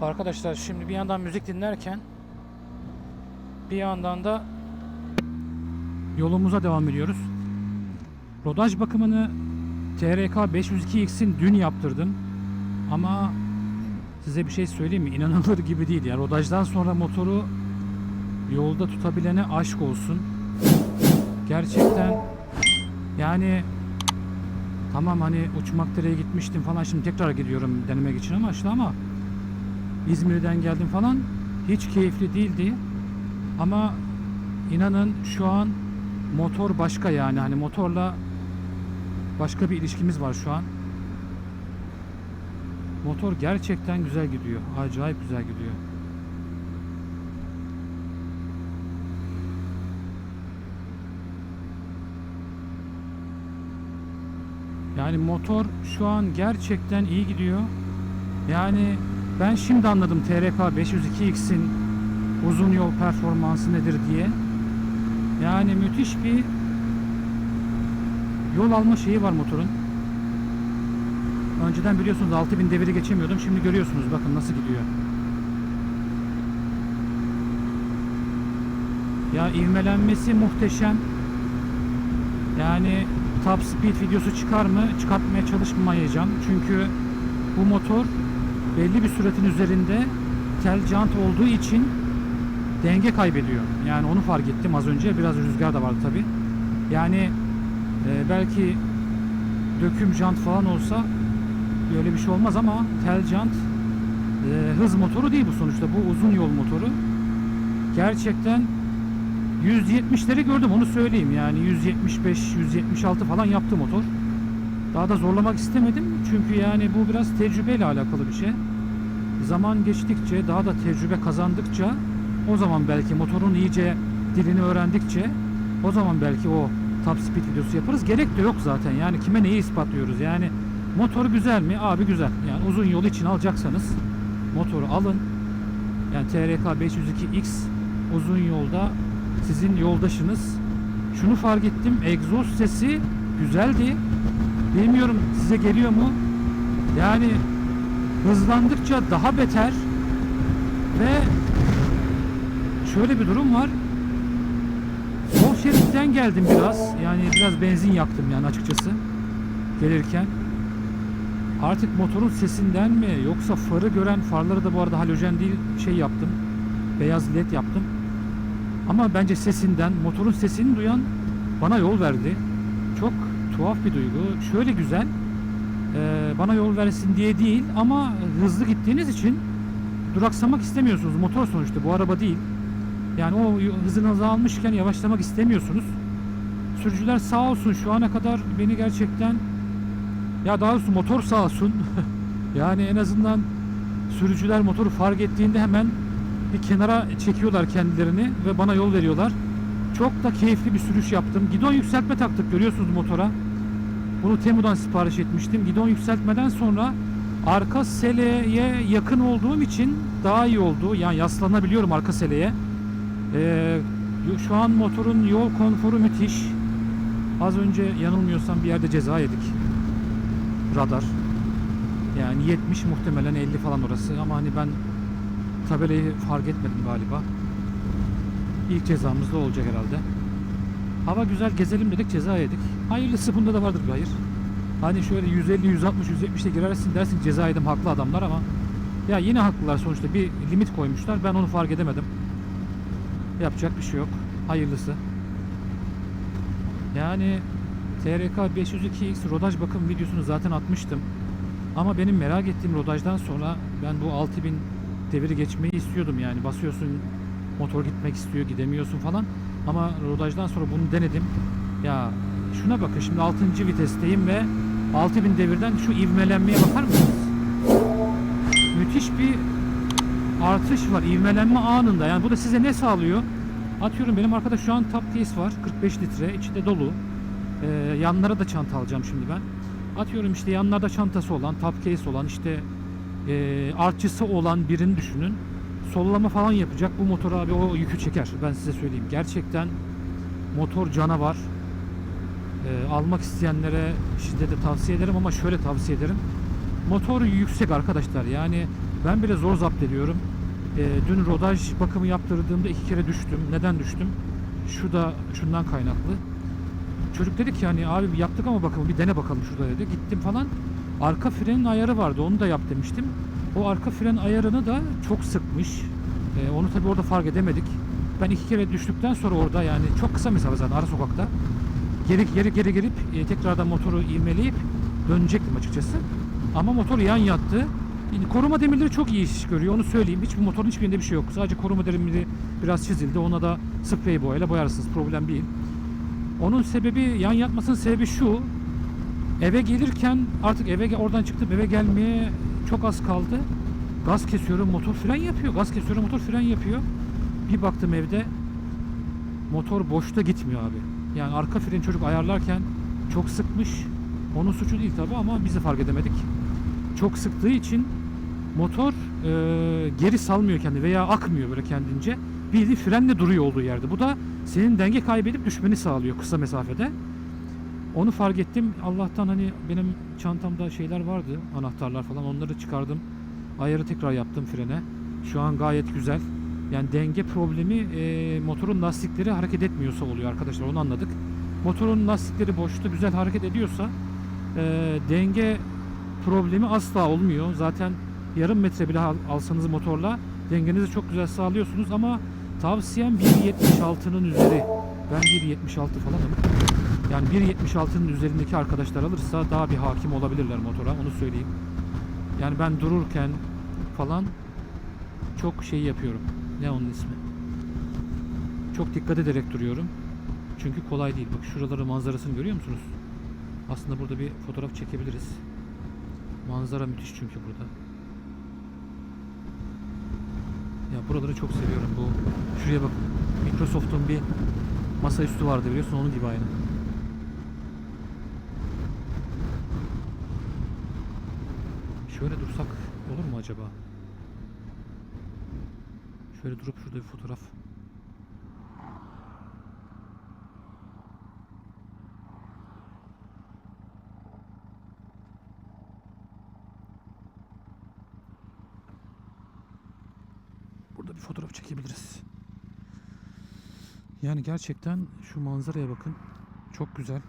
Arkadaşlar şimdi bir yandan müzik dinlerken bir yandan da yolumuza devam ediyoruz. Rodaj bakımını TRK 502X'in dün yaptırdım. Ama size bir şey söyleyeyim mi? İnanılır gibi değil. Yani rodajdan sonra motoru yolda tutabilene aşk olsun. Gerçekten yani tamam hani uçmak direğe gitmiştim falan şimdi tekrar gidiyorum denemek için ama işte ama İzmir'den geldim falan hiç keyifli değildi. Ama inanın şu an motor başka yani hani motorla başka bir ilişkimiz var şu an. Motor gerçekten güzel gidiyor. Acayip güzel gidiyor. Yani motor şu an gerçekten iyi gidiyor. Yani ben şimdi anladım TRK 502X'in uzun yol performansı nedir diye. Yani müthiş bir yol alma şeyi var motorun. Önceden biliyorsunuz 6000 deviri geçemiyordum. Şimdi görüyorsunuz bakın nasıl gidiyor. Ya ivmelenmesi muhteşem. Yani top speed videosu çıkar mı? Çıkartmaya çalışmayacağım. Çünkü bu motor belli bir süratin üzerinde tel jant olduğu için denge kaybediyor. Yani onu fark ettim az önce. Biraz rüzgar da vardı tabi. Yani e, belki döküm jant falan olsa böyle bir şey olmaz ama tel jant e, hız motoru değil bu sonuçta. Bu uzun yol motoru. Gerçekten 170'leri gördüm onu söyleyeyim. Yani 175, 176 falan yaptı motor. Daha da zorlamak istemedim. Çünkü yani bu biraz tecrübeyle alakalı bir şey. Zaman geçtikçe, daha da tecrübe kazandıkça o zaman belki motorun iyice dilini öğrendikçe o zaman belki o top speed videosu yaparız. Gerek de yok zaten. Yani kime neyi ispatlıyoruz? Yani motor güzel mi? Abi güzel. Yani uzun yol için alacaksanız motoru alın. Yani TRK 502X uzun yolda sizin yoldaşınız. Şunu fark ettim. Egzoz sesi güzeldi. Bilmiyorum size geliyor mu? Yani hızlandıkça daha beter ve şöyle bir durum var. Sol şeritten geldim biraz. Yani biraz benzin yaktım yani açıkçası. Gelirken. Artık motorun sesinden mi yoksa farı gören farları da bu arada halojen değil şey yaptım. Beyaz led yaptım. Ama bence sesinden, motorun sesini duyan bana yol verdi. Çok tuhaf bir duygu. Şöyle güzel. e, bana yol versin diye değil ama hızlı gittiğiniz için duraksamak istemiyorsunuz. Motor sonuçta bu araba değil. Yani o hızınızı almışken yavaşlamak istemiyorsunuz. Sürücüler sağ olsun şu ana kadar beni gerçekten ya daha doğrusu motor sağ olsun. yani en azından sürücüler motoru fark ettiğinde hemen bir kenara çekiyorlar kendilerini ve bana yol veriyorlar. Çok da keyifli bir sürüş yaptım. Gidon yükseltme taktık görüyorsunuz motora. Bunu Temu'dan sipariş etmiştim. Gidon yükseltmeden sonra arka seleye yakın olduğum için daha iyi oldu. Yani yaslanabiliyorum arka seleye. Ee, şu an motorun yol konforu müthiş. Az önce yanılmıyorsam bir yerde ceza yedik. Radar. Yani 70 muhtemelen 50 falan orası ama hani ben tabelayı fark etmedim galiba. İlk cezamız da olacak herhalde. Hava güzel gezelim dedik ceza yedik. Hayırlısı bunda da vardır bir hayır. Hani şöyle 150, 160, 170 de girersin dersin ceza yedim haklı adamlar ama ya yine haklılar sonuçta bir limit koymuşlar. Ben onu fark edemedim. Yapacak bir şey yok. Hayırlısı. Yani TRK 502X rodaj bakım videosunu zaten atmıştım. Ama benim merak ettiğim rodajdan sonra ben bu 6000 deviri geçmeyi istiyordum yani. Basıyorsun motor gitmek istiyor gidemiyorsun falan. Ama rodajdan sonra bunu denedim. Ya şuna bakın şimdi 6. vitesteyim ve 6000 devirden şu ivmelenmeye bakar mısınız? Müthiş bir artış var ivmelenme anında. Yani bu da size ne sağlıyor? Atıyorum benim arkada şu an top case var 45 litre içi de dolu. Ee, yanlara da çanta alacağım şimdi ben. Atıyorum işte yanlarda çantası olan, top case olan işte e, artçısı olan birini düşünün. Sollama falan yapacak. Bu motor abi o yükü çeker. Ben size söyleyeyim. Gerçekten motor canavar. E, almak isteyenlere şiddetle tavsiye ederim ama şöyle tavsiye ederim. Motor yüksek arkadaşlar. Yani Ben bile zor zapt ediyorum. Ee, dün rodaj bakımı yaptırdığımda iki kere düştüm. Neden düştüm? Şu da şundan kaynaklı. Çocuk dedi ki hani abi yaptık ama bakımı bir dene bakalım şurada dedi. Gittim falan. Arka frenin ayarı vardı. Onu da yap demiştim. O arka fren ayarını da çok sıkmış. Ee, onu tabii orada fark edemedik. Ben iki kere düştükten sonra orada yani çok kısa mesafe zaten ara sokakta. Geri geri geri gelip e, tekrardan motoru ivmeleyip dönecektim açıkçası. Ama motor yan yattı. Yani koruma demirleri çok iyi iş görüyor onu söyleyeyim. Hiçbir motorun hiçbirinde bir şey yok. Sadece koruma demiri biraz çizildi. Ona da sprey boyayla boyarsınız. Problem değil. Onun sebebi yan yatmasının sebebi şu. Eve gelirken artık eve oradan çıktım eve gelmeye çok az kaldı. Gaz kesiyorum motor fren yapıyor. Gaz kesiyorum motor fren yapıyor. Bir baktım evde motor boşta gitmiyor abi. Yani arka freni çocuk ayarlarken çok sıkmış. Onun suçu değil tabi ama biz de fark edemedik. Çok sıktığı için motor e, geri salmıyor kendini veya akmıyor böyle kendince. Bildiğin frenle duruyor olduğu yerde. Bu da senin denge kaybedip düşmeni sağlıyor kısa mesafede. Onu fark ettim. Allah'tan hani benim çantamda şeyler vardı. Anahtarlar falan onları çıkardım. Ayarı tekrar yaptım frene. Şu an gayet güzel. Yani denge problemi e, motorun lastikleri hareket etmiyorsa oluyor arkadaşlar onu anladık. Motorun lastikleri boşta güzel hareket ediyorsa e, denge problemi asla olmuyor. Zaten yarım metre bile al- alsanız motorla dengenizi çok güzel sağlıyorsunuz ama tavsiyem 1.76'nın üzeri. Ben 1.76 falanım. Yani 1.76'nın üzerindeki arkadaşlar alırsa daha bir hakim olabilirler motora onu söyleyeyim. Yani ben dururken falan çok şey yapıyorum. Ne onun ismi? Çok dikkat ederek duruyorum. Çünkü kolay değil. Bak şuraları manzarasını görüyor musunuz? Aslında burada bir fotoğraf çekebiliriz. Manzara müthiş çünkü burada. Ya buraları çok seviyorum. Bu şuraya bak. Microsoft'un bir masaüstü vardı biliyorsun onun gibi aynı. Şöyle dursak olur mu acaba? Şöyle durup şurada bir fotoğraf. Burada bir fotoğraf çekebiliriz. Yani gerçekten şu manzaraya bakın. Çok güzel.